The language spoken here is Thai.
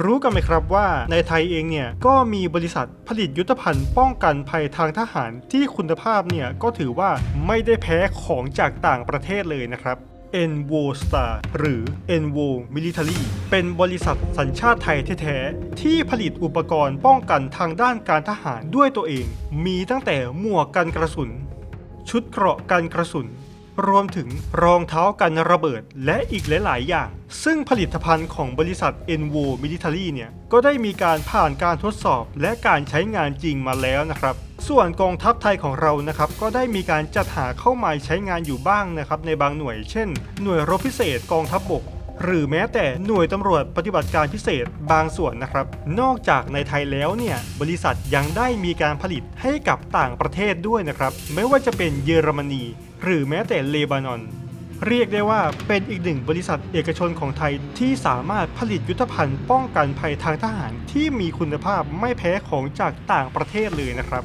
รู้กันไหมครับว่าในไทยเองเนี่ยก็มีบริษัทผลิตยุทธภัณฑ์ป้องกันภัยทางทหารที่คุณภาพเนี่ยก็ถือว่าไม่ได้แพ้ของจากต่างประเทศเลยนะครับ Envo Star หรือ Envo Military เป็นบริษัทสัญชาติไทยแท้ๆที่ผลิตอุปกรณ์ป้องกันทางด้านการทหารด้วยตัวเอง มีตั้งแต่หมวกกันกระสุน ชุดเกราะกันกระสุน รวมถึงรองเท้ากันระเบิดและอีกหลาย ๆ อย่าง ซึ่งผลิตภัณฑ์ของบริษัท Envo Military เนี่ย ก็ได้มีการผ่านการทดสอบและการใช้งานจริงมาแล้วนะครับ ส่วนกองทัพไทยของเรานะครับ ก็ได้มีการจัดหาเข้ามาใช้งานอยู่บ้างนะครับในบางหน่วย เช่น หน่วยรบพิเศษกองทัพบบก หรือแม้แต่หน่วยตำรวจปฏิบัติการพิเศษบางส่วนนะครับ นอกจากในไทยแล้วเนี่ยบริษัทยังได้มีการผลิตให้กับต่างประเทศด้วยนะครับ ไม่ว่าจะเป็นเยอรมนี หรือแม้แต่เลบานอน เรียกได้ว่าเป็นอีกหนึ่งบริษัทเอกชนของไทยที่สามารถผลิตยุทธภัณฑ์ป้องกันภัยทางทหารที่มีคุณภาพไม่แพ้ของจากต่างประเทศเลยนะครับ